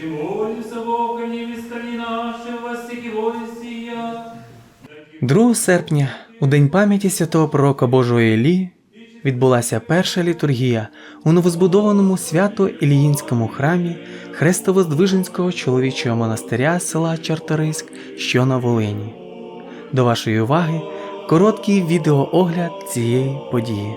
Ищи молимся Бога, не вискали наши, 2 серпня, у день пам'яті святого пророка Божого Іллі, відбулася перша літургія у новозбудованому свято-Іліїнському храмі Хрестово-Здвиженського чоловічого монастиря села Чарториськ, що на Волині. До вашої уваги короткий відеоогляд цієї події.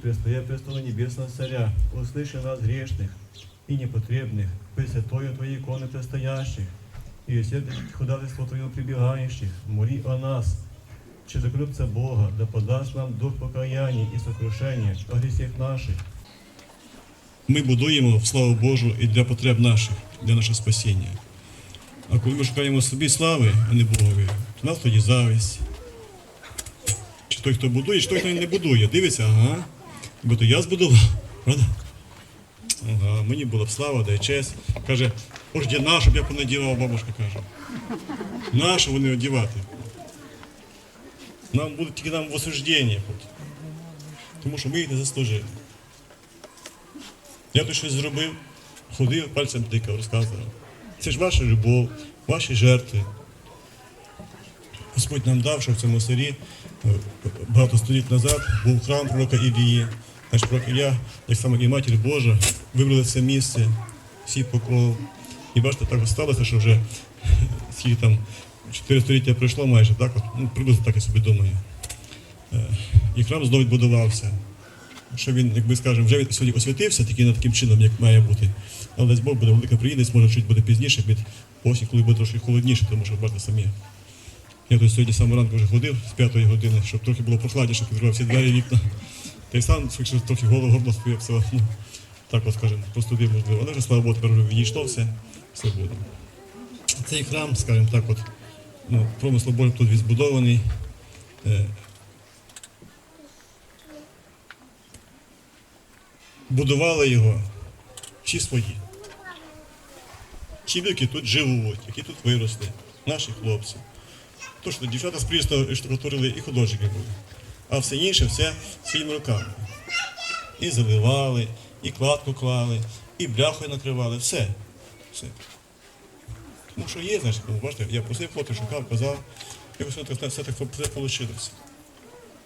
И престоя престола небесного царя, услыши нас грешных и непотребных, Пресвятою Твоей иконы предстоящих, и сердце ходатайство Твоего прибегающих, моли о нас, через крепца Бога, да подаст нам дух покаяния и сокрушения о грехах наших. Ми будуємо в славу Божу і для потреб наших, для нашого спасіння. А коли ми шукаємо собі слави, а не Богові, то нас тоді зависть. Чи той, хто будує, чи той, хто не будує. Дивиться, ага. Бо то я збудував, правда? Мені була б слава, дай честь. Каже, ордена, щоб я понадівав, бабушка каже. Нащо вони одівати? Нам буде тільки нам в осуждення потім. Тому що ми їх не заслужили. Я тут щось зробив, ходив, пальцем тикав, розказував. Це ж ваша любов, ваші жертви. Господь нам дав, що в цьому селі е, багато століть назад був храм пророка Ілії. Наш Ілля, як саме і матір Божа, вибрали це місце, всі покров. І бачите, так сталося, що вже скільки там 4 століття пройшло майже, так? Ну, приблизно так я собі думаю. Е, І храм знову відбудувався що він, як би скажемо, вже сьогодні освятився таким не таким чином, як має бути. Але дасть Бог буде велика приємність, може чуть буде пізніше, під осінь, коли буде трошки холодніше, тому що бачите самі. Я тут сьогодні самого ранку вже ходив з п'ятої години, щоб трохи було прохладніше, відкривав всі двері вікна. Та й сам якщо трохи голову горло все, ну, так от скажемо, простудив, можливо. Але вже слава Богу, тепер вже відійшло все, все буде. Цей храм, скажімо так, от, ну, промисло Божий тут відбудований. Е, будували його всі свої. Ті які тут живуть, які тут виросли, наші хлопці. То, що дівчата з прісно штукатурили і художники були. А все інше все своїми руками. І заливали, і кладку клали, і бляхою накривали, все. все. Тому що є, знаєш, ну, бачите, я просив хлопців, шукав, казав, і все так все так вийшло.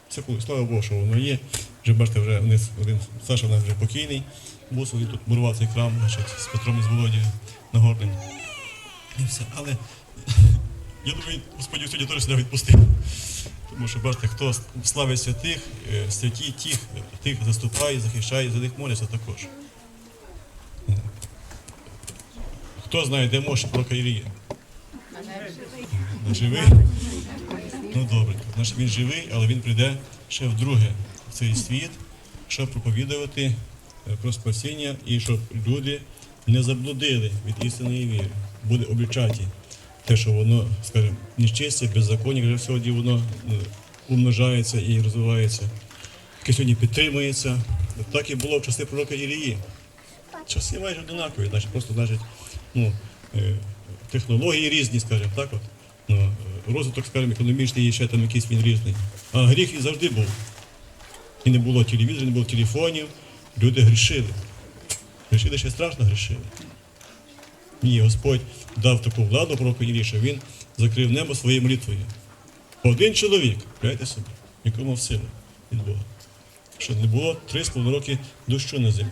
Це коли, слава Богу, що воно є. Вже бачите, вже вниз один Саша у нас вже покійний. Був він тут мурував цей храм, значить, з Петром і з Володією Нагорним. І все. Але я думаю, Господь сьогодні теж сюди відпустив. Тому що бачите, хто славить святих, е, святі тих, тих заступає, захищає, за них моляться також. Хто знає, де може пророка Ілія? Живий? Ну добре, він живий, але він прийде ще вдруге в цей світ, щоб проповідувати е, про спасіння і щоб люди не заблудили від істинної віри. Буде облічаті те, що воно, скажімо, нечисте, беззаконня, вже сьогодні воно е, умножається і розвивається, яке сьогодні підтримується. Так і було в часи пророка Ілії. Часи майже однакові, значить, просто значить, ну, е, технології різні, скажімо так. От. Ну, е, розвиток, скажімо, економічний є ще там якийсь він різний. А гріх і завжди був. І не було телевізорів, не було телефонів, люди грішили. Грішили ще страшно грішили. Ні, Господь дав таку владу пророку Іллі, що він закрив небо своєю молитвою. Один чоловік, гляньте собі, якому в силу від Бога. Що не було три з половиною роки дощу на землі.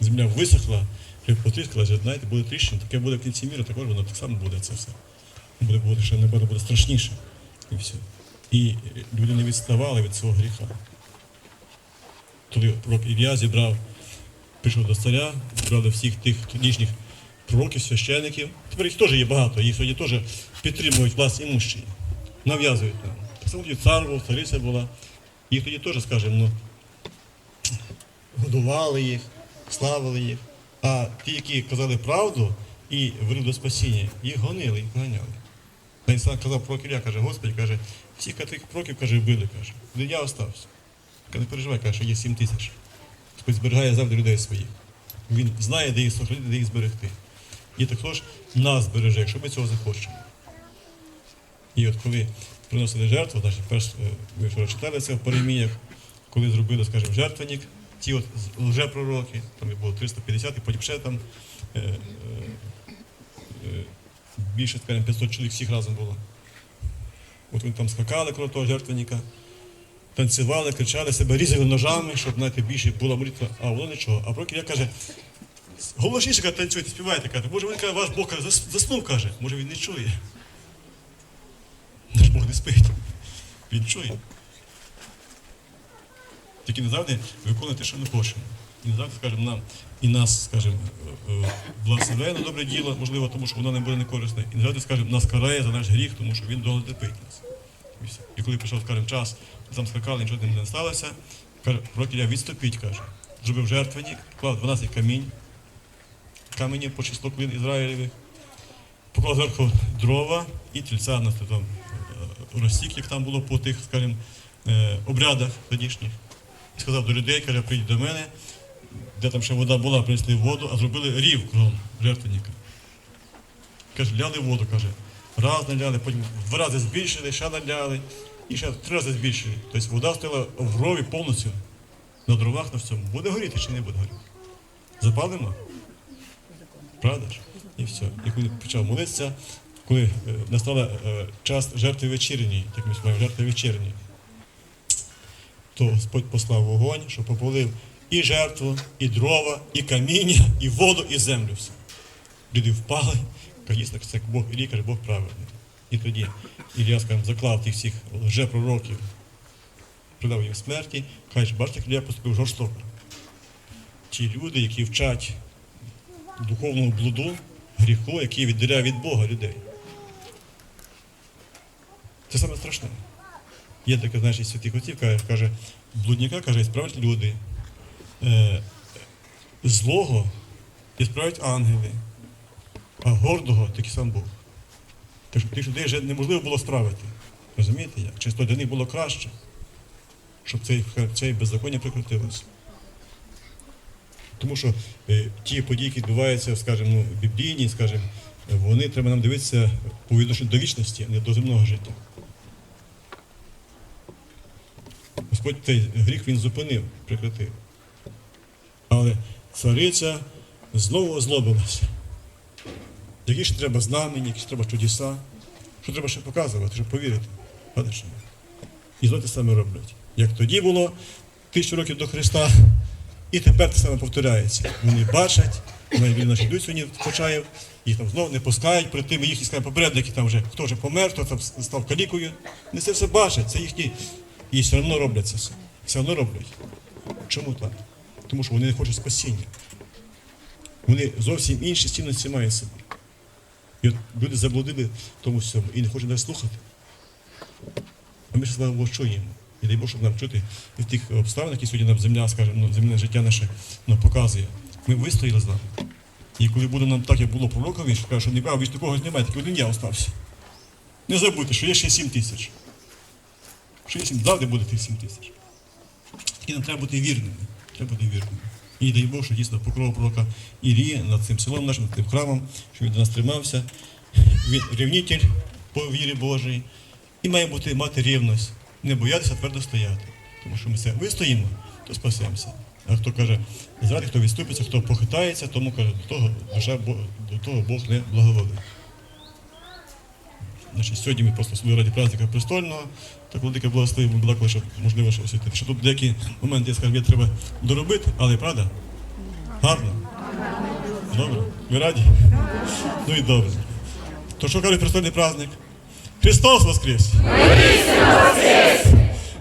земля висохла, вже потріскала, знаєте, буде тріщина, таке буде в кінці міру, також воно так само буде це все. Буде, буде ще набагато буде страшніше. І все. І люди не відставали від свого гріха. Коли пророк Ілля зібрав, прийшов до царя, зібрали всіх тих тодішніх пророків, священиків. Тепер їх теж є багато, їх сьогодні теж підтримують власні імущі, нав'язують само тоді цар був, цариця була. Їх тоді теж, скажімо, ну, годували їх, славили їх. А ті, які казали правду і вели до спасіння, їх гонили, їх ганяли. Навіть сам казав про Ілля, каже, Господи, каже, всіх тих проків, каже, вбили, каже. Я остався. Каже, не переживай, каже, є сім тисяч. Господь зберігає завжди людей своїх. Він знає, де їх сохранити, де їх зберегти. І також нас береже, якщо ми цього захочемо. І от коли приносили жертву, значить, перш, е, ми вчора читали це в Пареміях, коли зробили, скажімо, жертвенник, ті от лжепророки, там було 350, і потім ще там е, е, е, більше, скажімо, 500 чоловік всіх разом було. От вони там скакали коло того жертвенника, танцювали, кричали себе, різали ножами, щоб знаєте, більше була молитва, а воно нічого. А прокір каже, голосніше каже, танцюйте, співайте, каже, може він каже, ваш Бог каже, заснув, каже, може він не чує. Наш Бог не спить. Він чує. Тільки не завжди виконувати, що ми хочемо. І не завжди, скажімо, нам і нас, скажімо, е, е, благословляє на добре діло, можливо, тому що воно не буде некорисне. І не завжди, скажімо, нас карає за наш гріх, тому що він довго терпить нас. І. І коли прийшов, скажімо, час, там скакали, нічого не сталося, каже, пророк відступіть, каже. Зробив жертвенник, клав 12 камінь, камені по числу колін Ізраїлевих, поклав зверху дрова і тільця на там е, розсік, як там було по тих, скажімо, е, обрядах тодішніх. І сказав до людей, каже, прийдіть до мене, де там ще вода була, принесли воду, а зробили рів кругом жертвенника. Каже, ляли воду, каже. Раз наляли, потім два рази збільшили, ще наляли, і ще три рази збільшили. Тобто вода стояла в рові повністю на дровах на всьому. Буде горіти чи не буде горіти? Запалимо? Правда ж? І все. І коли почав молитися, коли е, настав е, час жертви вечірньої, як ми співаємо, жертви вечірньої, то Господь послав вогонь, що попалив і жертву, і дрова, і каміння, і воду, і землю все. Люди впали, дійсно, це Бог лікар, Бог правильний. І тоді Ілля, скажімо, заклав тих всіх лжепророків, придав їм смерті, каже, бачите, Ілля поступив жорстоко. Ті люди, які вчать духовному блуду, гріху, який віддаляє від Бога людей. Це саме страшне. Є таке, знаєш, святих отців, каже, блудника, каже, справить люди. Е, злого і справить ангели, а гордого тільки сам Бог. Тих людей вже неможливо було справити. Розумієте як? Чисто для них було краще, щоб цей, цей беззаконня прекратилося. Тому що е, ті події, які відбуваються, скажімо, ну, біблійні, скажімо, вони треба нам дивитися по відношенню до вічності, а не до земного життя. Господь цей гріх він зупинив, прекратив. Але цариця знову озлобилася. Які ж треба знамені, які ж треба чудеса, що треба ще показувати, щоб повірити. Ні? І знову те саме роблять. Як тоді було тисячу років до Христа, і тепер те саме повторяється. Вони бачать, вони наші йдуть сьогодні в Почаїв, їх там знову не пускають, при тим їхні скажімо, попередники там вже хто вже помер, хто там став калікою. Вони це все бачать, це їхні. І все одно роблять це все. Все одно роблять. Чому так? Тому що вони не хочуть спасіння. Вони зовсім інші цінності мають собі. І от люди заблудили в тому всьому і не хочуть нас слухати. А ми ж слава Богу чуємо. І дай Бог, щоб нам чути в тих обставинах, які сьогодні нам земля, скажімо, ну, земне життя наше ну, показує. Ми вистояли з нами. І коли буде нам так, як було пророкові, що каже, що не більше когось немає, тільки один я остався. Не забудьте, що є ще 7 тисяч. Що є 7, завжди буде тих 7 тисяч. Тільки нам треба бути вірними. Треба бути вірними. І дай Бог, що дійсно покров пророка Ілії над цим селом нашим, над цим храмом, що він до нас тримався. Він рівнитель по вірі Божій. І має бути мати рівність, не боятися твердо стояти. Тому що ми це вистоїмо, то спасемося. А хто каже, зради, хто відступиться, хто похитається, тому каже, до того до того Бог не благоволить. Значить, сьогодні ми просто служили раді праздника престольного, так велике благословив, ми балакали, щоб можливо що освітити. Що тут деякі моменти, я скажу, є треба доробити, але правда, Гарно? Добре? Ви раді? Ну і добре. То що каже престольний праздник? Христос Воскрес!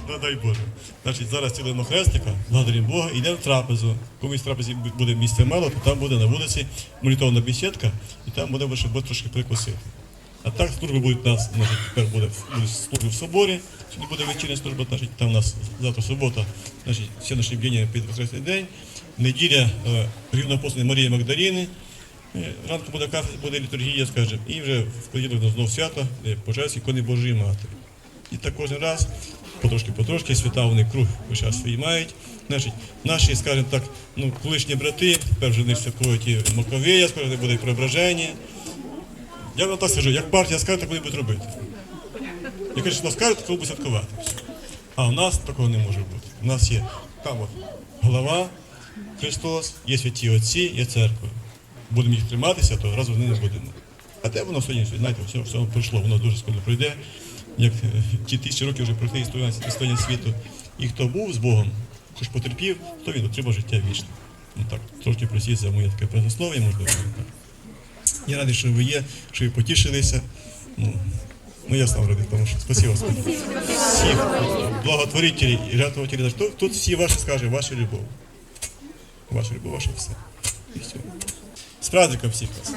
Ну, дай Боже. Значить, зараз цілимо хрестика, благодаримо Бога, йдемо в трапезу. Комусь в трапезі буде місце мало, то там буде на вулиці молитовна бесідка, і там буде ще трошки прикусити. А так служби будуть нас, значить, тепер буде служби в соборі, сьогодні буде вечірня служба, значить, там у нас завтра субота, значить, сьогоднішній день під Воскресний день, неділя е, рівнопосланої Марії Магдаліни, Е, Ранку буде кафедра, буде літургія, скажімо, і вже в понеділок на знов свято, пожежці ікони Божої Матері. І так кожен раз, потрошки-потрошки, свята вони круг весь час свої мають. Значить, наші, скажімо так, ну, колишні брати, тепер вже не святкують і Маковея, скоро не буде і преображення. Я вам так скажу, як партія скаже, так вони будуть робити. Я кажу, що скажуть, коли буде святкувати. А у нас такого не може бути. У нас є там от голова, Христос, є святі отці, є церква. Будемо їх триматися, то разом вони не будемо. А те воно сьогодні, знаєте, все, все пройшло, воно дуже скоро пройде. Як е, ті тисячі років вже історія, історія світу. І хто був з Богом, хто ж потерпів, то він отримав життя вічне. Ну так, трошки простіть за моє таке предослов'я, можливо. Так. Я радий, що ви є, що ви потішилися. Ну, ну я сам радий, тому що спасибо Господи. Всіх благотворителі і жертвователей. Тут, тут всі ваші скажуть, ваша любов. Ваша любов, ваше все. І все. З праздником всіх вас.